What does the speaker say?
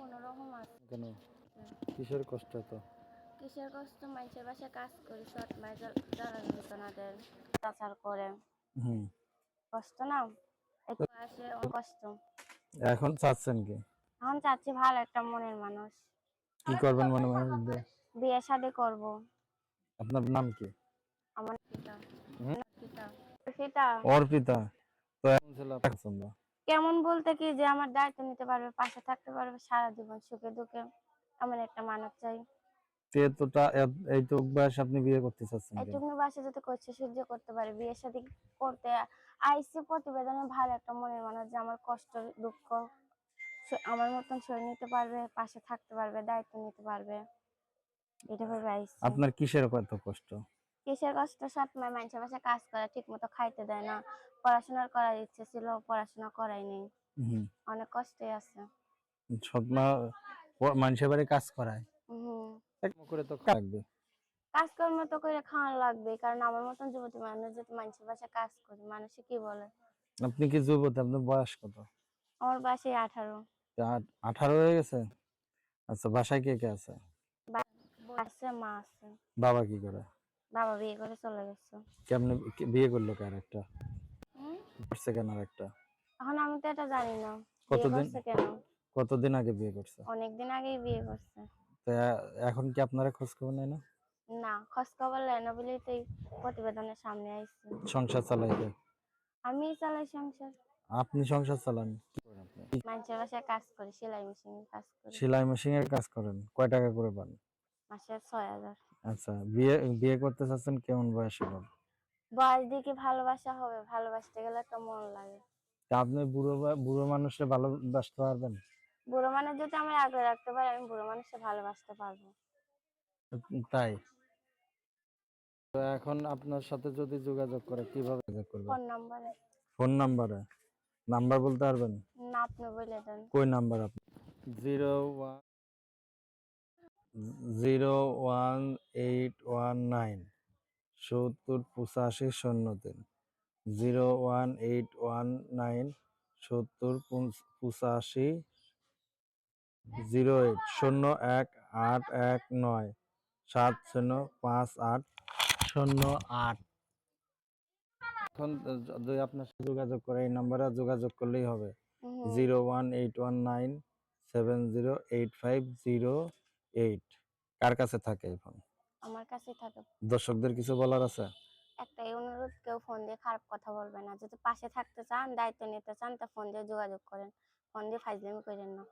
কোনো রকম আছে। কেন? কিসের কষ্ট তো কিসের কষ্ট? মানুষের বাসায় কাজ করি সৎ মাই জ্বালানি বেতনাদের অত্যাচার করে। হুম। কষ্ট না? একটু আসে ও কষ্ট। এখন চাচ্ছেন কি? এখন চাচ্ছি ভালো একটা মনের মানুষ। কি করবেন মনে মনে বিয়ে শাদি করব। আপনার নাম কি? আমার পিতা হুম? পিতা পিতা অর্পিতা। তো এখন ছিল কেমন বলতে কি যে আমার দায়িত্ব নিতে পারবে পাশে থাকতে পারবে সারা জীবন সুখে দুঃখে এমন একটা মানব চাই। বয়স আপনি বিয়ে করতে চাচ্ছেন যদি করছে সহ্য করতে পারে বিয়ের সাথে করতে আইসি প্রতিবেদনে ভালো একটা মনের মানুষ যে আমার কষ্ট দুঃখ আমার মতন নিতে পারবে পাশে থাকতে পারবে দায়িত্ব নিতে পারবে। এটা ভেবে আইসি। আপনার কিসের কত কষ্ট? কিসের কষ্ট? সবসময় মানুষের বাসায় কাজ করে ঠিক মতো খাইতে দেয় না। পড়াশোনার করার ইচ্ছে ছিল পড়াশোনা করাইনি অনেক কষ্টে আছে। মানুষের বাড়ি কাজ করায়। করে তো লাগবে। কাজকর্ম তো করে খাওয়ানো লাগবে কারণ আমার মতন যুবতী মানুষ যদি মানুষের কাজ করি মানুষে কি বলে? আপনি কি যুবতী? আপনার বয়স কত? আমার আঠারো। আঠারো হয়ে গেছে? আচ্ছা বাসায় কে কে আছে? আছে মা আছে। বাবা কি করে? বাবা বিয়ে করে চলে গেছে। কেমনে বিয়ে করল কার একটা? করছে কেন একটা? এখন আমি তো এটা জানি না। কতদিন? কেন? কতদিন আগে বিয়ে করছে? অনেকদিন আগেই বিয়ে করছে। তো এখন কি আপনারা খোঁজ খবর নেয় না? না খোঁজ খবর লেয় না বলেই তো প্রতিবেদনের সামনে আইছি সংসার চালাইতে? আমি চালাই সংসার। আপনি সংসার চালান? মানুষের বাসায় কাজ করি সেলাই মেশিনের কাজ করি। সেলাই মেশিন এর কাজ করেন? কয় টাকা করে পান? মাসে ছয় হাজার। আচ্ছা বিয়ে বিয়ে করতে চাচ্ছেন কেমন বয়সে পান বয়স দিয়ে কি ভালোবাসা হবে? ভালোবাসতে গেলে একটা মন লাগে। তা আপনি বুড়ো বুড়ো মানুষে ভালোবাসতে পারবেন? বুড়ো মানুষ যদি আমি আগলে রাখতে পারি আমি বুড়ো মানুষকে ভালোবাসতে পারব। তাই? তো এখন আপনার সাথে যদি যোগাযোগ করে কীভাবে যোগাযোগ করবে? ফোন নাম্বারে। ফোন নাম্বারে? নাম্বার বলতে পারবেন? না আপনি বলে দেন। কই নাম্বার আপনি? Zero zero one eight one nine সত্তর পঁচাশি শূন্য তিন। Zero one eight one nine সত্তর পঁচ- পঁচাশি জিরো এইট শূন্য এক আট এক নয় সাত শূন্য পাঁচ আট শূন্য আট। এখন যদি আপনার সাথে যোগাযোগ করে এই নাম্বারে যোগাযোগ করলেই হবে। Zero one eight one nine seven zero eight five zero eight কার কাছে থাকে এই ফোন আমার কাছে থাকে। দর্শকদের কিছু বলার আছে? একটাই অনুরোধ কেউ ফোন দিয়ে খারাপ কথা বলবে না। যদি পাশে থাকতে চান দায়িত্ব নিতে চান তা ফোন দিয়ে যোগাযোগ করেন। ফোন দিয়ে ফাইজলামি করেন না।